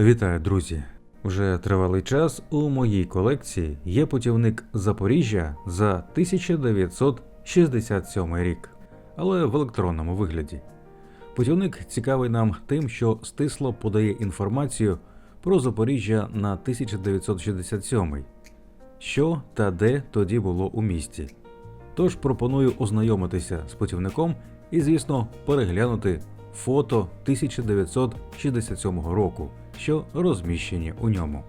Вітаю, друзі! Вже тривалий час у моїй колекції є путівник Запоріжжя за 1967 рік, але в електронному вигляді. Путівник цікавий нам тим, що стисло подає інформацію про Запоріжжя на 1967, що та де тоді було у місті. Тож пропоную ознайомитися з путівником і, звісно, переглянути фото 1967 року, що розміщені у ньому.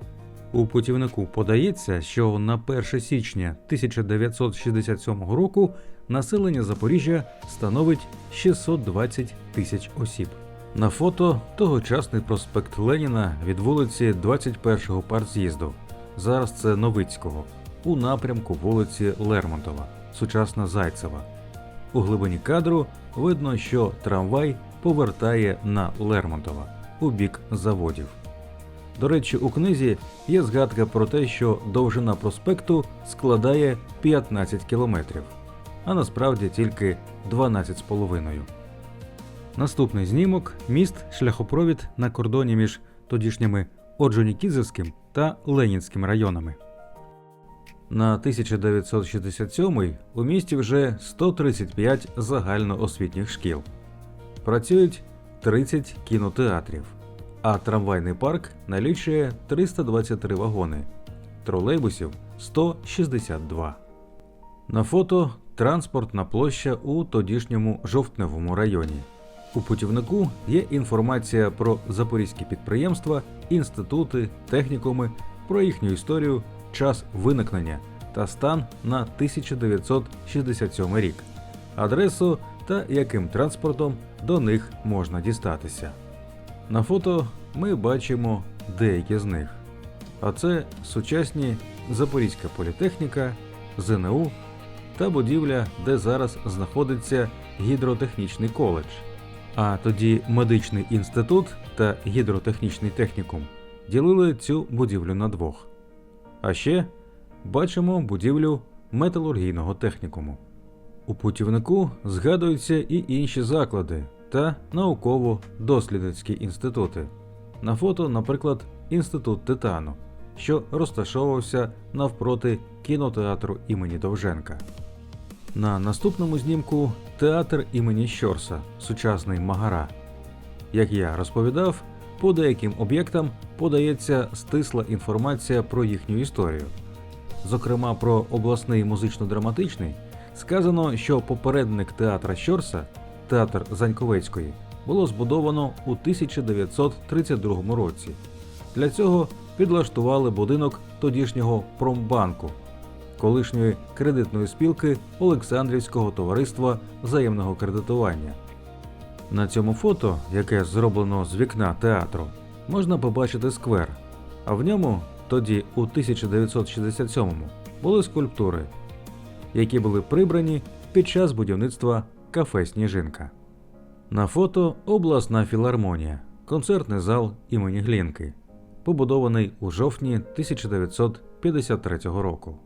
У путівнику подається, що на 1 січня 1967 року населення Запоріжжя становить 620 тисяч осіб. На фото тогочасний проспект Леніна від вулиці 21-го партз'їзду. Зараз це Новицького, у напрямку вулиці Лермонтова, сучасна Зайцева. У глибині кадру видно, що трамвай повертає на Лермонтова у бік заводів. До речі, у книзі є згадка про те, що довжина проспекту складає 15 кілометрів, а насправді тільки 12,5. Наступний знімок міст шляхопровід на кордоні між тодішніми Оджонікідзевським та Ленінським районами. На 1967 у місті вже 135 загальноосвітніх шкіл. Працюють 30 кінотеатрів, а трамвайний парк налічує 323 вагони, тролейбусів 162. На фото транспортна площа у тодішньому жовтневому районі. У путівнику є інформація про запорізькі підприємства, інститути, технікуми, про їхню історію, час виникнення та стан на 1967 рік, адресу та яким транспортом до них можна дістатися. На фото ми бачимо деякі з них. А це сучасні Запорізька політехніка, ЗНУ та будівля, де зараз знаходиться гідротехнічний коледж. А тоді медичний інститут та гідротехнічний технікум ділили цю будівлю на двох. А ще бачимо будівлю металургійного технікуму. У путівнику згадуються і інші заклади та науково-дослідницькі інститути. На фото, наприклад, інститут Титану, що розташовувався навпроти кінотеатру імені Довженка. На наступному знімку театр імені Щорса, сучасний Магара. Як я розповідав, по деяким об'єктам подається стисла інформація про їхню історію. Зокрема, про обласний музично-драматичний сказано, що попередник театра Щорса, театр Заньковецької, було збудовано у 1932 році. Для цього підлаштували будинок тодішнього промбанку, колишньої кредитної спілки Олександрівського товариства взаємного кредитування. На цьому фото, яке зроблено з вікна театру, можна побачити сквер, а в ньому тоді, у 1967-му, були скульптури, які були прибрані під час будівництва кафе Сніжинка. На фото обласна філармонія, концертний зал імені Глінки, побудований у жовтні 1953 року.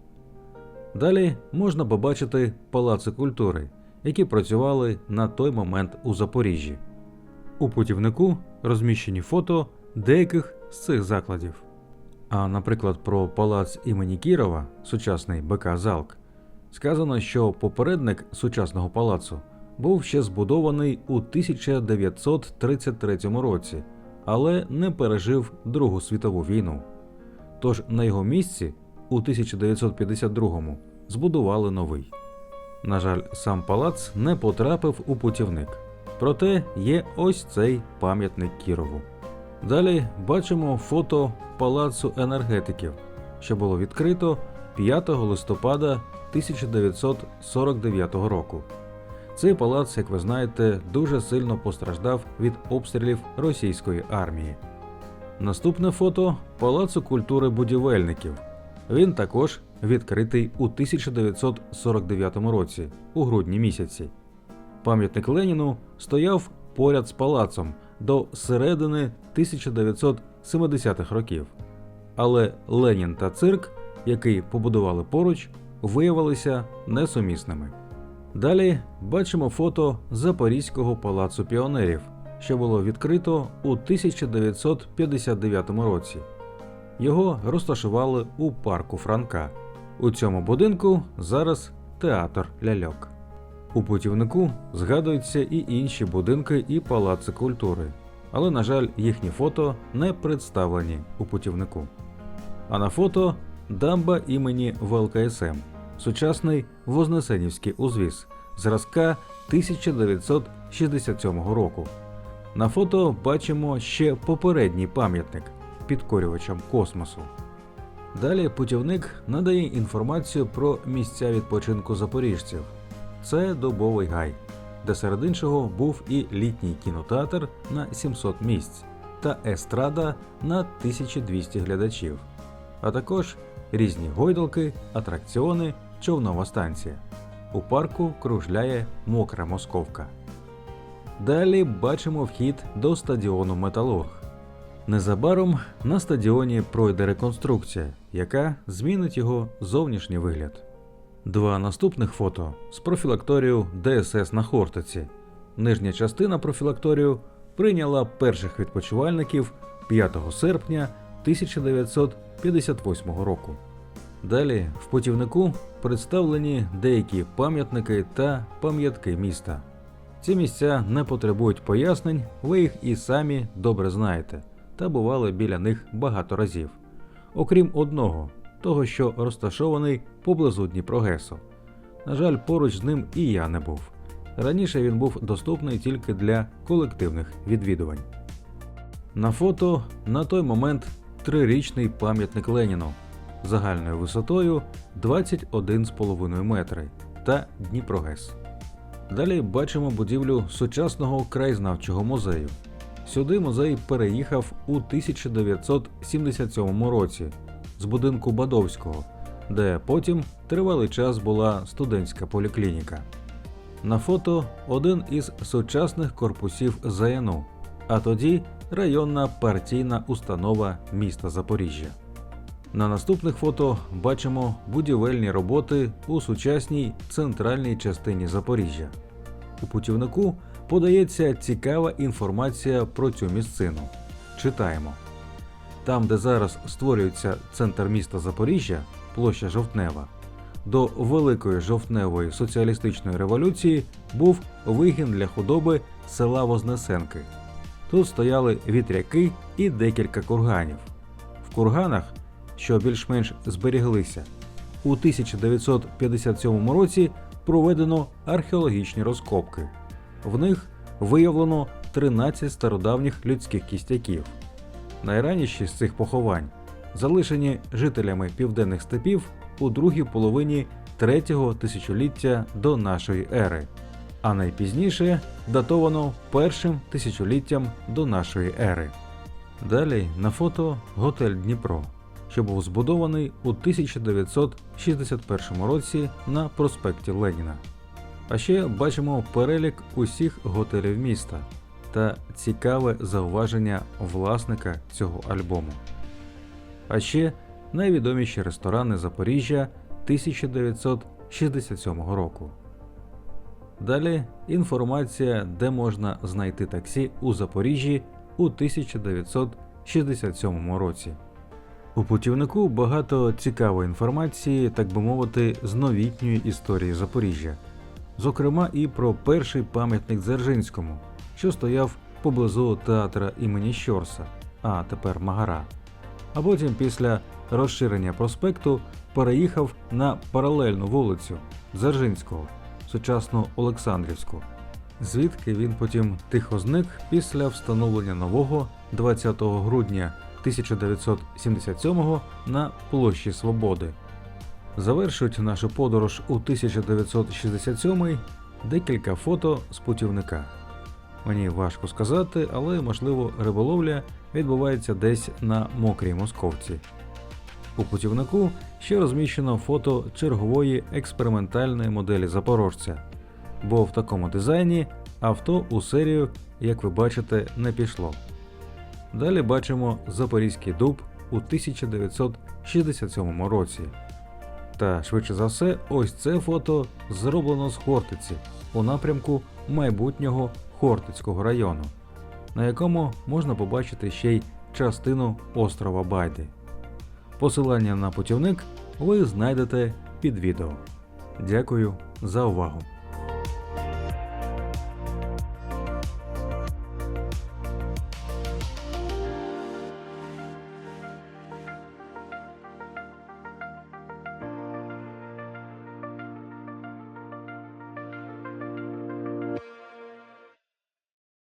Далі можна побачити палаци культури, які працювали на той момент у Запоріжжі. У путівнику розміщені фото деяких з цих закладів. А, наприклад, про палац імені Кірова, сучасний БК Залк, сказано, що попередник сучасного палацу був ще збудований у 1933 році, але не пережив Другу світову війну. Тож на його місці у 1952-му збудували новий. На жаль, сам палац не потрапив у путівник. Проте є ось цей пам'ятник Кірову. Далі бачимо фото Палацу енергетиків, що було відкрито 5 листопада 1949 року. Цей палац, як ви знаєте, дуже сильно постраждав від обстрілів російської армії. Наступне фото Палацу культури будівельників. Він також відкритий у 1949 році, у грудні місяці. Пам'ятник Леніну стояв поряд з палацом до середини 1970-х років. Але Ленін та цирк, який побудували поруч, виявилися несумісними. Далі бачимо фото Запорізького палацу піонерів, що було відкрито у 1959 році. Його розташували у парку Франка. У цьому будинку зараз театр ляльок. У путівнику згадуються і інші будинки і палаци культури, але, на жаль, їхні фото не представлені у путівнику. А на фото дамба імені ВЛКСМ, сучасний Вознесенівський узвіз, зразка 1967 року. На фото бачимо ще попередній пам'ятник підкорювачам космосу. Далі путівник надає інформацію про місця відпочинку запоріжців. Це Дубовий гай, де серед іншого був і літній кінотеатр на 700 місць та естрада на 1200 глядачів, а також різні гойдалки, атракціони, човнова станція. У парку кружляє мокра московка. Далі бачимо вхід до стадіону Металург. Незабаром на стадіоні пройде реконструкція, яка змінить його зовнішній вигляд. Два наступних фото з профілакторію ДСС на Хортиці. Нижня частина профілакторію прийняла перших відпочивальників 5 серпня 1958 року. Далі в путівнику представлені деякі пам'ятники та пам'ятки міста. Ці місця не потребують пояснень, ви їх і самі добре знаєте, та бували біля них багато разів. Окрім одного, того, що розташований поблизу Дніпрогесу. На жаль, поруч з ним і я не був. Раніше він був доступний тільки для колективних відвідувань. На фото на той момент трирічний пам'ятник Леніну загальною висотою 21,5 метри та Дніпрогес. Далі бачимо будівлю сучасного краєзнавчого музею. Сюди музей переїхав у 1977 році з будинку Бадовського, де потім тривалий час була студентська поліклініка. На фото один із сучасних корпусів ЗНУ, а тоді районна партійна установа міста Запоріжжя. На наступних фото бачимо будівельні роботи у сучасній центральній частині Запоріжжя. У путівнику подається цікава інформація про цю місцину. Читаємо. Там, де зараз створюється центр міста Запоріжжя, площа Жовтнева, до Великої жовтневої соціалістичної революції був вигін для худоби села Вознесенки. Тут стояли вітряки і декілька курганів. В курганах, що більш-менш зберіглися, у 1957 році проведено археологічні розкопки. В них виявлено 13 стародавніх людських кістяків. Найраніші з цих поховань залишені жителями південних степів у другій половині третього тисячоліття до нашої ери, а найпізніше датовано першим тисячоліттям до нашої ери. Далі на фото готель Дніпро, що був збудований у 1961 році на проспекті Леніна. А ще бачимо перелік усіх готелів міста та цікаве зауваження власника цього альбому. А ще найвідоміші ресторани Запоріжжя 1967 року. Далі інформація, де можна знайти таксі у Запоріжжі у 1967 році. У путівнику багато цікавої інформації, так би мовити, з новітньої історії Запоріжжя, зокрема і про перший пам'ятник Дзержинському, що стояв поблизу театра імені Щорса, а тепер Магара. А потім, після розширення проспекту, переїхав на паралельну вулицю Дзержинського, сучасну Олександрівську, звідки він потім тихо зник після встановлення нового 20 грудня 1977 на площі Свободи. Завершують нашу подорож у 1967 декілька фото з путівника. Мені важко сказати, але можливо риболовля відбувається десь на мокрій московці. У путівнику ще розміщено фото чергової експериментальної моделі запорожця, бо в такому дизайні авто у серію, як ви бачите, не пішло. Далі бачимо Запорізький дуб у 1967 році. Та швидше за все, ось це фото зроблено з Хортиці у напрямку майбутнього Хортицького району. на якому можна побачити ще й частину острова Байди. Посилання на путівник ви знайдете під відео. Дякую за увагу!